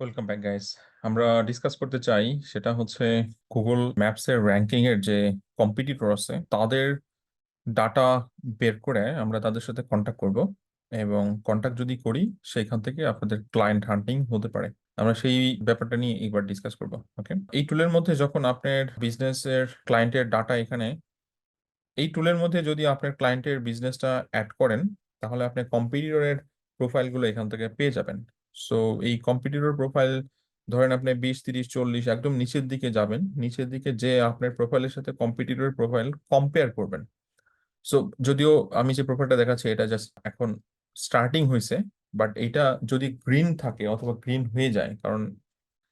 Welcome back guys আমরা discuss করতে চাই সেটা হচ্ছে গুগল ম্যাপস এর র্যাঙ্কিং এর যে কম্পিটিটর আছে, তাদের ডাটা বের করে আমরা তাদের সাথে কন্ট্যাক্ট করব এবং কন্ট্যাক্ট যদি করি, সেইখান থেকে আপনাদের ক্লায়েন্ট হান্টিং হতে পারে। আমরা সেই ব্যাপারটা নিয়ে একবার ডিসকাস করব ওকে এই টুলের মধ্যে যখন আপনার বিজনেসের ক্লায়েন্টের ডাটা এখানে, এই টুলের মধ্যে যদি আপনার ক্লায়েন্টের বিজনেসটা অ্যাড করেন, তাহলে আপনি কম্পিটিটরের প্রোফাইলগুলো এখান থেকে পেয়ে যাবেন। সো এই কম্পিটিটর প্রোফাইল ধরেন আপনি বিশ, তিরিশ, চল্লিশ একদম নিচের দিকে যাবেন। নিচের দিকে যে আপনার প্রোফাইলের সাথে কম্পিটিটর প্রোফাইল কম্পেয়ার করবেন। সো যদিও আমি যে প্রোফাইলটা দেখাচ্ছি, এটা জাস্ট এখন স্টার্টিং হয়েছে বাট এটা যদি গ্রিন থাকে অথবা গ্রিন হয়ে যায়, কারণ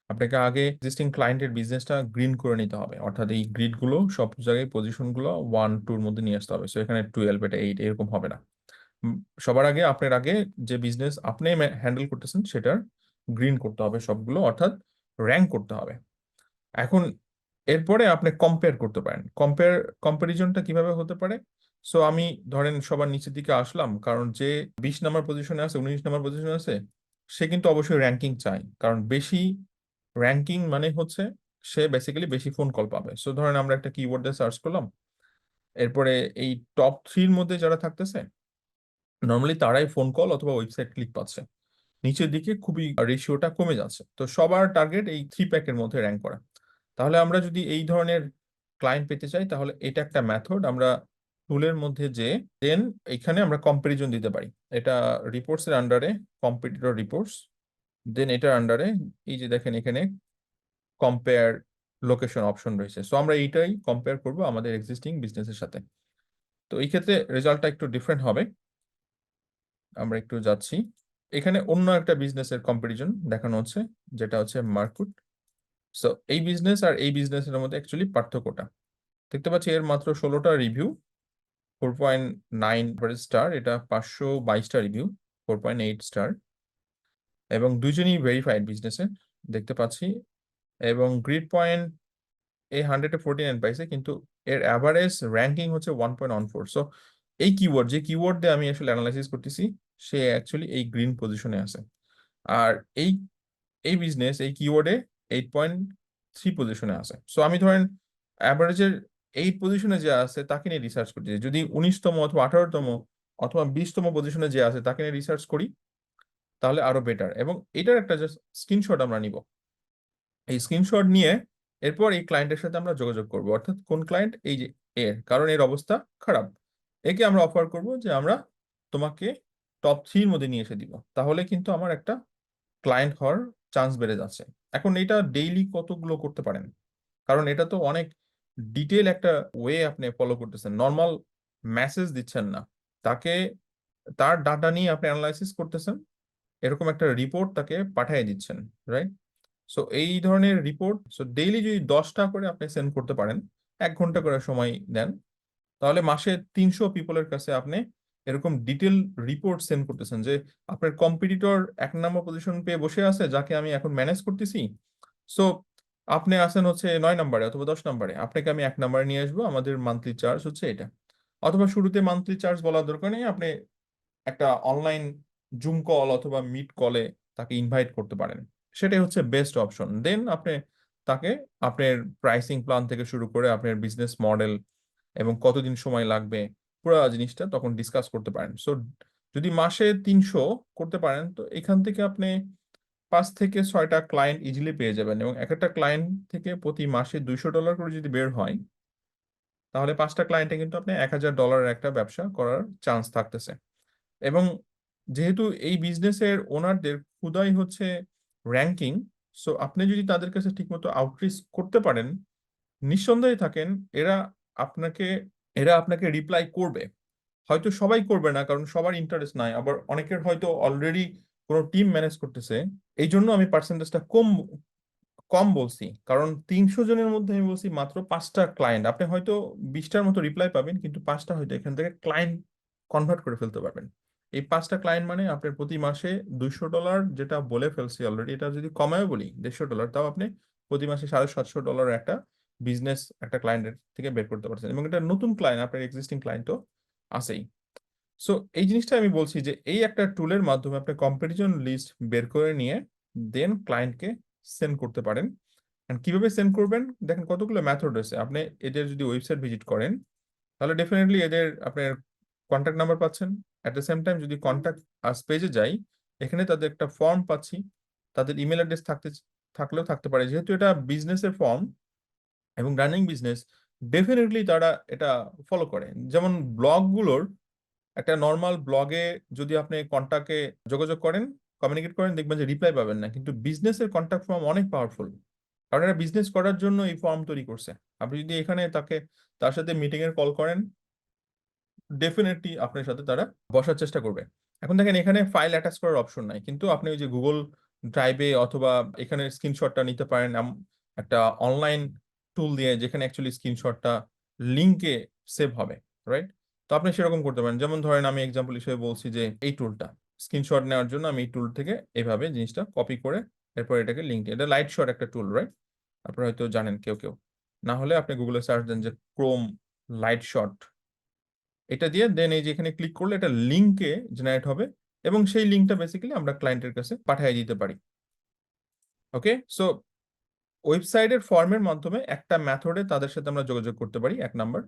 আপনাকে আগে এক্সিস্টিং ক্লায়েন্টের বিজনেসটা গ্রিন করে নিতে হবে। অর্থাৎ এই গ্রিডগুলো সব জায়গায় পজিশনগুলো ওয়ান টুর মধ্যে নিয়ে আসতে হবে। সো এখানে টুয়েলভ এটা এইট এরকম হবে না। সবার আগে আপনার আগে যে বিজনেস আপনি হ্যান্ডেল করতেছেন সেটার গ্রিন করতে হবে সবগুলো, অর্থাৎ র্যাঙ্ক করতে হবে। এখন এরপরে আপনি কম্পেয়ার করতে পারেন। কম্পেয়ার কম্পারিজনটা কীভাবে হতে পারে? সো আমি ধরেন সবার নিচের দিকে আসলাম, কারণ যে বিশ নাম্বার পজিশনে আছে, উনিশ নাম্বার পজিশনে আছে, সে কিন্তু অবশ্যই র্যাঙ্কিং চাই কারণ বেশি র্যাঙ্কিং মানে হচ্ছে সে বেসিক্যালি বেশি ফোন কল পাবে। সো ধরেন আমরা একটা কিওয়ার্ড দিয়ে সার্চ করলাম, এরপরে এই টপ থ্রির মধ্যে যারা থাকতেছে নর্মালি তারাই ফোন কল অথবা ওয়েবসাইট ক্লিক পাচ্ছে। নিচের দিকে খুবই রেশিওটা কমে যাচ্ছে। তো সবার টার্গেট এই থ্রি প্যাকের মধ্যে র্যাঙ্ক করা। তাহলে আমরা যদি এই ধরনের ক্লায়েন্ট পেতে চাই, তাহলে এটা একটা মেথড আমরা টুলের মধ্যে যে দেন এখানে আমরা কম্পারিজন দিতে পারি। এটা রিপোর্টস এর আন্ডারে কম্পিটিটর রিপোর্টস দেন এটার আন্ডারে এই যে দেখেন এখানে কম্পেয়ার লোকেশন অপশন রয়েছে। সো আমরা এইটাই কম্পেয়ার করব আমাদের এক্সিস্টিং বিজনেসের সাথে। তো এই ক্ষেত্রে রেজাল্টটা একটু ডিফারেন্ট হবে। আমরা একটু যাচ্ছি। এখানে অন্য একটা বিজনেসের কম্পারিজন দেখানো হচ্ছে, যেটা হচ্ছে মার্কুট। সো এই বিজনেস আর এই বিজনেসের মধ্যে অ্যাকচুয়ালি পার্থক্যটা। দেখতে পাচ্ছি এর মাত্র ষোলোটা review four point nine star এটা পাঁচশো বাইশটা review four point eight star এবং দুজনই ভেরিফাইড বিজনেসে দেখতে পাচ্ছি। এবং গ্রিড পয়েন্ট এই হান্ড্রেডে ফোরটি নাইন পাইছে, কিন্তু এর অ্যাভারেজ র্যাঙ্কিং হচ্ছে one point one four so এই কিওয়ার্ড যে কিওয়ার্ড দিয়ে আমি আসলে অ্যানালাইসিস করতেছি সে অ্যাকচুয়ালি এই গ্রিন পজিশনে আছে। আর এই এই বিজনেস এই কিওয়ার্ডে এইট পয়েন্ট থ্রি পজিশনে আছে। সো আমি ধরেন অ্যাভারেজের এইট পজিশনে যে আছে, তাকে নিয়ে রিসার্চ করতেছি যদি উনিশতম অথবা আঠারোতম অথবা বিশতম পজিশনে যে আছে, তাকে নিয়ে রিসার্চ করি, তাহলে আরও বেটার এবং এটার একটা জাস্ট স্ক্রিনশট আমরা নিব। এই স্ক্রিনশট নিয়ে এরপর এই ক্লায়েন্টের সাথে আমরা যোগাযোগ করব। অর্থাৎ কোন ক্লায়েন্ট এই যে এর। কারণ এর অবস্থা খারাপ। একে আমরা অফার করব যে আমরা তোমাকে টপ থ্রির মধ্যে নিয়ে এসে দিব। তাহলে কিন্তু আমার একটা ক্লায়েন্ট হওয়ার চান্স বেড়ে যাচ্ছে। এখন এটা ডেইলি কতগুলো করতে পারেন? কারণ এটা তো অনেক ডিটেল একটা ওয়ে আপনি ফলো করতেছেন। নর্মাল মেসেজ দিচ্ছেন না। তাকে, তার ডাটা নিয়ে আপনি অ্যানালাইসিস করতেছেন। এরকম একটা রিপোর্ট তাকে পাঠিয়ে দিচ্ছেন রাইট সো এই ধরনের রিপোর্ট সো ডেইলি যদি দশটা করে আপনি সেন্ড করতে পারেন, এক ঘণ্টা করে সময় দেন, তাহলে মাসে তিনশো পিপলের কাছে আপনি এরকম ডিটেল রিপোর্ট সেন্ড করতেছেন যে, আপনার কম্পিটিটর এক নম্বর পজিশন পেয়ে বসে আছে, যাকে আমি এখন ম্যানেজ করতেছি। সো আপনি আসেন হচ্ছে নয় নম্বরে অথবা দশ নম্বরে আপনাকে আমি এক নম্বরে নিয়ে আসব, আমাদের মান্থলি চার্জ হচ্ছে এটা। অথবা শুরুতে মান্থলি চার্জ বলার দরকার নেই, আপনি একটা অনলাইন জুম কল অথবা মিট কলে তাকে ইনভাইট করতে পারেন। সেটাই হচ্ছে বেস্ট অপশন দেন আপনি তাকে, আপনার প্রাইসিং প্ল্যান থেকে শুরু করে আপনার বিজনেস মডেল এবং কতদিন সময় লাগবে পুরো জিনিসটা তখন ডিসকাস করতে পারেন। সো যদি মাসে তিনশো করতে পারেন, তো এখান থেকে আপনি পাঁচ থেকে ছয়টা ক্লায়েন্ট ইজিলি পেয়ে যাবেন এবং এক একটা ক্লায়েন্ট থেকে প্রতি মাসে দুইশো ডলার করে যদি বের হয়, তাহলে পাঁচটা ক্লায়েন্টে কিন্তু আপনি এক হাজার ডলারের একটা ব্যবসা করার চান্স থাকতেছে। এবং যেহেতু এই বিজনেসের ওনারদের ক্ষুদাই হচ্ছে র্যাঙ্কিং সো আপনি যদি তাদের কাছে ঠিকমতো আউটরিচ করতে পারেন, নিঃসন্দেহে থাকেন, এরা আপনাকে এরা আপনাকে রিপ্লাই করবে। হয়তো সবাই করবে না, কারণ সবার ইন্টারেস্ট নাই, আবার অনেকের হয়তো অলরেডি কোনো টিম ম্যানেজ করতেছে। এই জন্য আমি পার্সেন্টেজটা কম কম বলছি। কারণ তিনশো জনের মধ্যে আমি বলছি মাত্র পাঁচটা ক্লায়েন্ট আপনি হয়তো বিশটার মতো রিপ্লাই পাবেন, কিন্তু পাঁচটা হয়তো এখান থেকে ক্লায়েন্ট কনভার্ট করে ফেলতে পারবেন। এই পাঁচটা ক্লায়েন্ট মানে আপনার প্রতি মাসে দুইশো ডলার যেটা বলে ফেলছি অলরেডি এটা যদি কমায় বলি, দেড়শো ডলার তাও আপনি প্রতি মাসে সাড়ে সাতশো ডলার একটা বিজনেস একটা ক্লায়েন্টের থেকে বের করতে পারছেন এবং এটা নতুন ক্লায়েন্ট আপনার এক্সিস্টিং ক্লায়েন্টও আছেই। সো এই জিনিসটা আমি বলছি যে এই একটা টুলের মাধ্যমে আপনি কম্পিটিশন লিস্ট বের করে নিয়ে দেন ক্লায়েন্টকে সেন্ড করতে পারেন। অ্যান্ড কীভাবে সেন্ড করবেন? দেখেন কতগুলো মেথড রয়েছে আপনি এদের যদি ওয়েবসাইট ভিজিট করেন, তাহলে ডেফিনেটলি এদের আপনার কন্ট্যাক্ট নাম্বার পাচ্ছেন। অ্যাট দ্য সেম টাইম যদি কন্ট্যাক্ট আস পেজে যাই, এখানে তাদের একটা ফর্ম পাচ্ছি। তাদের ইমেল অ্যাড্রেস থাকতে থাকলেও থাকতে পারে। যেহেতু এটা বিজনেসের ফর্ম এবং রানিং বিজনেস ডেফিনেটলি তারা এটা ফলো করে। যেমন ব্লগগুলোর একটা নর্মাল ব্লগে যদি আপনি কন্ট্যাক্টে যোগাযোগ করেন কমিউনিকেট করেন, দেখবেন যে রিপ্লাই পাবেন না। কিন্তু বিজনেসের কন্ট্যাক্ট ফর্ম অনেক পাওয়ারফুল কারণ এরা বিজনেস করার জন্য এই ফর্ম তৈরি করছে। আপনি যদি এখানে তাকে, তার সাথে মিটিং এর কল করেন ডেফিনেটলি আপনার সাথে তারা বসার চেষ্টা করবে। এখন দেখেন, এখানে ফাইল অ্যাটাচ করার অপশন নাই। কিন্তু আপনি ওই যে গুগল ড্রাইভে অথবা এখানে স্ক্রিনশটটা নিতে পারেন। একটা অনলাইন টুল দিয়ে যেখানে অ্যাকচুয়ালি স্ক্রিনশটটা লিঙ্কে সেভ হবে রাইট তো আপনি সেরকম করতে পারেন। যেমন ধরেন আমি এক্সাম্পল হিসেবে বলছি যে এই টুলটা স্ক্রিনশট নেওয়ার জন্য আমি এই টুল থেকে এভাবে জিনিসটা কপি করে এরপর এটাকে লিঙ্ক এটা লাইট শট একটা টুল রাইট আপনারা হয়তো জানেন কেউ কেউ। না হলে আপনি গুগলে সার্চ দেন যে ক্রোম লাইট শট এটা দিয়ে দেন এই যে এখানে ক্লিক করলে এটা লিঙ্কে জেনারেট হবে এবং সেই লিঙ্কটা বেসিক্যালি আমরা ক্লায়েন্টের কাছে পাঠিয়ে দিতে পারি। ওকে সো ওয়েবসাইটের ফর্মের মাধ্যমে একটা মেথডে তাদের সাথে আমরা যোগাযোগ করতে পারি, এক নাম্বার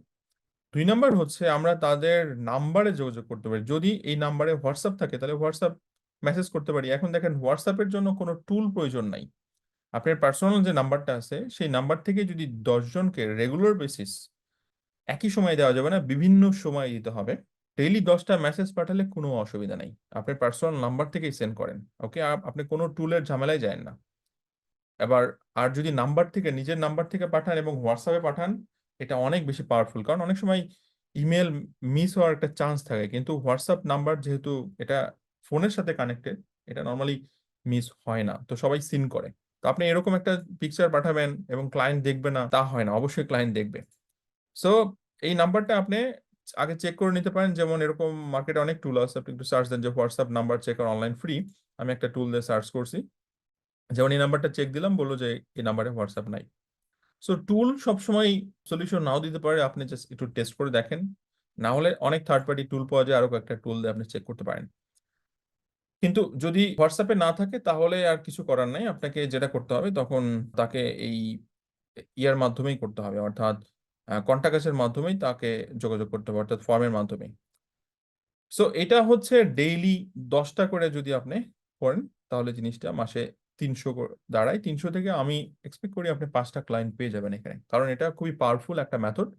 দুই নাম্বার হচ্ছে আমরা তাদের নাম্বারে যোগাযোগ করতে পারি। যদি এই নাম্বারে হোয়াটসঅ্যাপ থাকে, তাহলে হোয়াটসঅ্যাপ মেসেজ করতে পারি। এখন দেখেন হোয়াটসঅ্যাপের জন্য কোনো টুল প্রয়োজন নাই। আপনার পার্সোনাল যে নাম্বারটা আছে, সেই নাম্বার থেকে যদি দশজনকে রেগুলার বেসিস একই সময় দেওয়া যাবে না, বিভিন্ন সময় দিতে হবে। ডেইলি দশটা মেসেজ পাঠালে কোনো অসুবিধা নেই। আপনার পার্সোনাল নাম্বার থেকেই সেন্ড করেন। ওকে আপনি কোনো টুলের ঝামেলায় যায় না। এবার, আর যদি নাম্বার থেকে, নিজের নাম্বার থেকে পাঠান এবং হোয়াটসঅ্যাপে পাঠান, এটা অনেক বেশি পাওয়ারফুল কারণ অনেক সময় ইমেল মিস হওয়ার একটা চান্স থাকে। কিন্তু হোয়াটসঅ্যাপ নাম্বার যেহেতু এটা ফোনের সাথে কানেক্টেড এটা নর্মালি মিস হয় না। তো সবাই সিন করে। তো আপনি এরকম একটা পিকচার পাঠাবেন এবং ক্লায়েন্ট দেখবে না, তা হয় না। অবশ্যই ক্লায়েন্ট দেখবে। সো এই নাম্বারটা আপনি আগে চেক করে নিতে পারেন। যেমন এরকম মার্কেটে অনেক টুল আছে। আপনি একটু সার্চ দেন যে WhatsApp number check online free আমি একটা টুল দিয়ে সার্চ করছি। যেমন এই নাম্বারটা চেক দিলাম, বলল যে এই নাম্বারে হোয়াটসঅ্যাপ নাই। সো টুল সবসময় সলিউশন নাও দিতে পারে, আপনি জাস্ট একটু টেস্ট করে দেখেন। না হলে অনেক থার্ড পার্টি টুল পাওয়া যায়, আরও কয়েকটা টুল দিয়ে আপনি চেক করতে পারেন। কিন্তু যদি হোয়াটসঅ্যাপে না থাকে, তাহলে আর কিছু করার নাই। আপনাকে যেটা করতে হবে, তখন তাকে এই ইয়ার মাধ্যমেই করতে হবে। অর্থাৎ কন্টাক্টের মাধ্যমেই তাকে যোগাযোগ করতে হবে, অর্থাৎ ফর্মের মাধ্যমেই। সো এটা হচ্ছে ডেইলি দশটা করে যদি আপনি করেন, তাহলে জিনিসটা মাসে তিনশো দাঁড়ায়। তিনশো থেকে আমি এক্সপেক্ট করি আপনি পাঁচটা ক্লায়েন্ট পেয়ে যাবেন এখানে। কারণ এটা খুবই পাওয়ারফুল একটা মেথড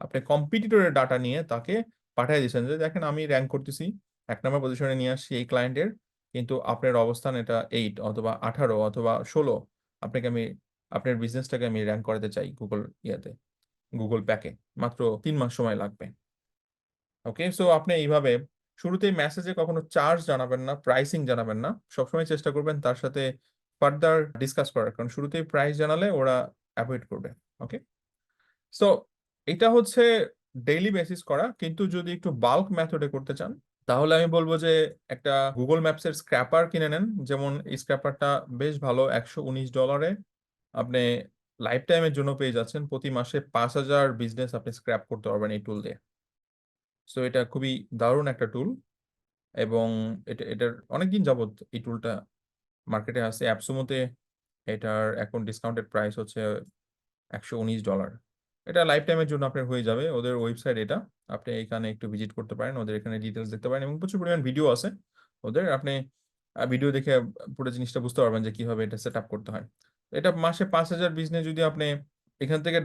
আপনি কম্পিটিটরের ডাটা নিয়ে তাকে পাঠিয়ে দিচ্ছেন যে, দেখেন, আমি র্যাঙ্ক করতেছি, এক নম্বর পজিশনে নিয়ে আসছি এই ক্লায়েন্টের কিন্তু আপনার অবস্থান এটা এইট অথবা আঠারো অথবা ষোলো। আপনাকে আমি, আপনার বিজনেসটাকে আমি র্যাঙ্ক করাতে চাই গুগল ইয়াতে গুগল প্যাকে মাত্র তিন মাস সময় লাগবে। ওকে সো আপনি এইভাবে শুরুতে মেসেজে কখনো চার্জ জানাবেন না প্রাইসিং জানাবেন না। সবসময় চেষ্টা করবেন তার সাথে ফার্দার ডিসকাস করার, কারণ শুরুতেই প্রাইস জানালে ওরা অ্যাভয়েড করবে ওকে সো এটা হচ্ছে ডেইলি বেসিস করা, কিন্তু যদি একটু বাল্ক মেথডে করতে চান, তাহলে আমি বলব যে একটা গুগল ম্যাপস এর স্ক্র্যাপার কিনে নেন। যেমন এই স্ক্র্যাপারটা বেশ ভালো, একশো উনিশ ডলারে আপনি লাইফ টাইমের জন্য পেয়ে যাচ্ছেন। প্রতি মাসে পাঁচ হাজার বিজনেস আপনি স্ক্র্যাপ করতে পারবেন এই টুল দিয়ে। সো এটা খুবই দারুণ একটা টুল এবং এটা, এটার অনেকদিন যাবত এই টুলটা মার্কেটে আছে অ্যাপসুমোতে এটার এখন ডিসকাউন্টেড প্রাইস হচ্ছে একশো উনিশ ডলার এটা লাইফ টাইমের জন্য আপনার হয়ে যাবে, ওদের ওয়েবসাইট এটা। আপনি এখানে একটু ভিজিট করতে পারেন, ওদের এখানে ডিটেলস দেখতে পারেন এবং প্রচুর পরিমাণ ভিডিও আছে। ওদের আপনি ভিডিও দেখে পুরো জিনিসটা বুঝতে পারবেন যে কীভাবে এটা সেট আপ করতে হয়। এটা মাসে পাঁচ হাজার বিজনেস যদি আপনি এখান থেকে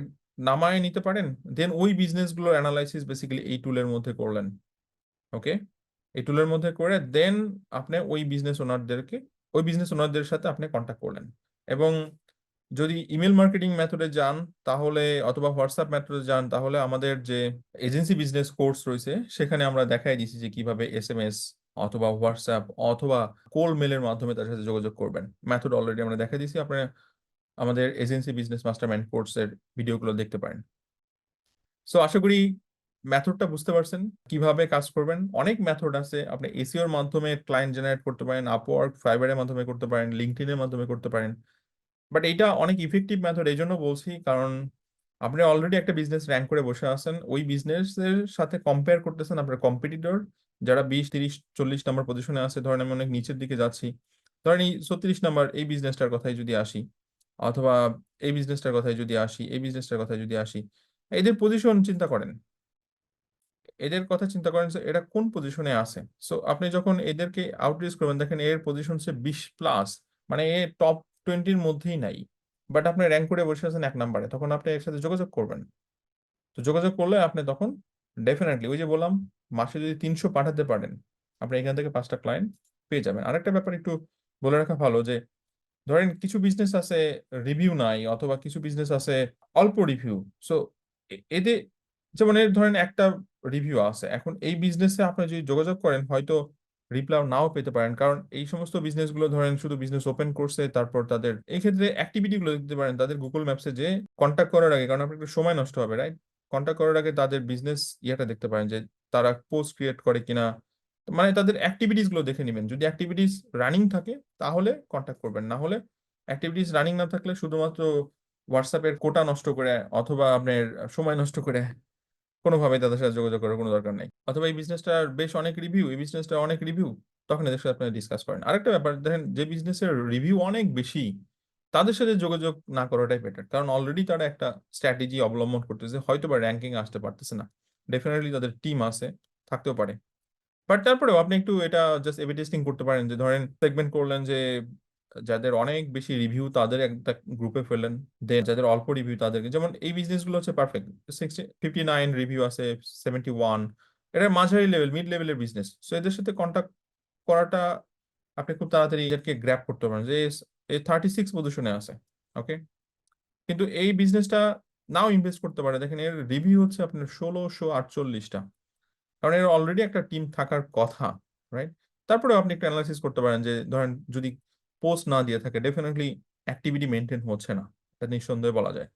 নামায় নিতে পারেন দেন ওই বিজনেসগুলোর অ্যানালাইসিস বেসিক্যালি এই টুলের মধ্যে করলেন। ওকে এই টুলের মধ্যে করে দেন আপনি ওই বিজনেস ওনারদেরকে ওই বিজনেস ওনারদের সাথে আপনি কন্ট্যাক্ট করলেন। এবং যদি ইমেল মার্কেটিং মেথডে যান, তাহলে অথবা হোয়াটসঅ্যাপ মেথডে যান, তাহলে আমাদের যে এজেন্সি বিজনেস কোর্স রয়েছে, সেখানে আমরা দেখাই দিচ্ছি যে কীভাবে এস এম এস অথবা হোয়াটসঅ্যাপ অথবা কোল মেলের মাধ্যমে তার সাথে যোগাযোগ করবেন। মেথড অলরেডি আমরা দেখা দিচ্ছি আপনারা আমাদের এজেন্সি বিজনেস মাস্টারমাইন্ড কোর্সের ভিডিওগুলো দেখতে পারেন। সো আশা করি মেথডটা বুঝতে পারছেন কীভাবে কাজ করবেন। অনেক মেথড আছে, আপনি এসিওর মাধ্যমে ক্লায়েন্ট জেনারেট করতে পারেন আপওয়ার্ক ফাইবারের মাধ্যমে করতে পারেন লিঙ্কডইনের মাধ্যমে করতে পারেন। বাট এটা অনেক ইফেক্টিভ মেথড এই জন্য বলছি কারণ আপনি অলরেডি একটা বিজনেস র্যাঙ্ক করে বসে আছেন, ওই বিজনেসের সাথে কম্পেয়ার করতেছেন আপনার কম্পিটিটর যারা বিশ, তিরিশ, চল্লিশ নম্বর পজিশনে আছে, ধরেন আমি অনেক নিচের দিকে যাচ্ছি। ধরেন এই ছত্রিশ নাম্বার এই বিজনেসটার কথাই যদি আসি, অথবা এই বিজনেসটার কথাই যদি আসি, এই বিজনেসটার কথাই যদি আসি, এদের পজিশন চিন্তা করেন। এদের কথা চিন্তা করেন এরা কোন পজিশনে আছে? সো আপনি যখন এদেরকে আউটরিচ করবেন, দেখেন এর পজিশন হচ্ছে বিশ প্লাস মানে এ টপ টোয়েন্টির মধ্যেই নাই। বাট আপনি র্যাঙ্ক করে বসে আছেন এক নাম্বারে তখন আপনি এর সাথে যোগাযোগ করবেন। তো যোগাযোগ করলে আপনি তখন ডেফিনেটলি ওই যে বললাম, মাসে যদি তিনশো পাঠাতে পারেন, আপনি এখান থেকে পাঁচটা ক্লায়েন্ট পেয়ে যাবেন। আরেকটা ব্যাপার একটু বলে রাখা ভালো যে, ধরেন কিছু বিজনেস আছে রিভিউ নাই, অথবা কিছু বিজনেস আছে অল্প রিভিউ সো এদের, যেমন এর ধরেন একটা রিভিউ আছে। এখন এই বিজনেসে আপনি যদি যোগাযোগ করেন, হয়তো রিপ্লাই নাও পেতে পারেন। কারণ এই সমস্ত বিজনেসগুলো ধরেন শুধু বিজনেস ওপেন করছে তারপর তাদের এই ক্ষেত্রে অ্যাক্টিভিটি গুলো দেখতে পারেন, তাদের গুগল ম্যাপসে যে কন্ট্যাক্ট করার আগে, কারণ আপনার একটু সময় নষ্ট হবে রাইট কন্ট্যাক্ট করার আগে তাদের বিজনেস ইয়েটা দেখতে পারেন যে তারা পোস্ট ক্রিয়েট করে কিনা। মানে তাদের অ্যাক্টিভিটিসগুলো দেখে নেবেন। যদি অ্যাক্টিভিটিস রানিং থাকে, তাহলে কন্ট্যাক্ট করবেন। না হলে অ্যাক্টিভিটিস রানিং না থাকলে শুধুমাত্র হোয়াটসঅ্যাপের কোটা নষ্ট করে অথবা আপনার সময় নষ্ট করে কোনোভাবে তাদের সাথে যোগাযোগ করার কোনো দরকার নেই। অথবা এই বিজনেসটার বেশ অনেক রিভিউ এই বিজনেসটা অনেক রিভিউ তখন এদের সাথে আপনারা ডিসকাস করেন। আরেকটা ব্যাপার, দেখেন যে বিজনেসের রিভিউ অনেক বেশি, তাদের সাথে যোগাযোগ না করাটাই বেটার কারণ অলরেডি তারা একটা স্ট্র্যাটেজি অবলম্বন করতেছে হয়তো বা র্যাঙ্কিং আসতে পারতেছে না। ডেফিনেটলি তাদের টিম আছে, থাকতেও পারে। বাট তারপরেও আপনি একটু এটা জাস্ট এভি টেস্টিং করতে পারেন, যে ধরেন সেগমেন্ট করলেন যে যাদের অনেক বেশি রিভিউ তাদের একটা গ্রুপে ফেলেন দেন যাদের অল্প রিভিউ তাদেরকে, যেমন এই বিজনেসগুলো হচ্ছে পারফেক্ট ফিফটি নাইন রিভিউ আছে সেভেন্টি ওয়ান এটা মাঝারি লেভেল মিড লেভেলের বিজনেস সো এদের সাথে কন্ট্যাক্ট করাটা আপনি খুব তাড়াতাড়ি এদেরকে গ্র্যাপ করতে পারেন যে এই থার্টি সিক্স পজিশনে আছে ওকে কিন্তু এই বিজনেসটা নাও ইনভেস্ট করতে পারে। দেখেন এর রিভিউ হচ্ছে আপনার ষোলোশো আটচল্লিশটা। কারণ এর অলরেডি একটা টিম থাকার কথা রাইট তারপরে আপনি একটা অ্যানালাইসিস করতে পারেন যে, ধরেন যদি পোস্ট না দিয়ে থাকে ডেফিনেটলি অ্যাক্টিভিটি মেনটেন হচ্ছে না, এটা নিঃসন্দেহে বলা যায়।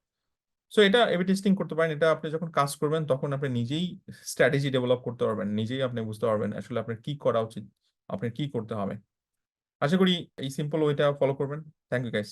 সো এটা এবি টেস্টিং করতে পারেন, এটা আপনি যখন কাজ করবেন, তখন আপনি নিজেই স্ট্র্যাটেজি ডেভেলপ করতে পারবেন, নিজেই আপনি বুঝতে পারবেন আসলে আপনার কি করা উচিত, আপনার কি করতে হবে। আশা করি এই সিম্পল ওইটা ফলো করবেন। Thank you guys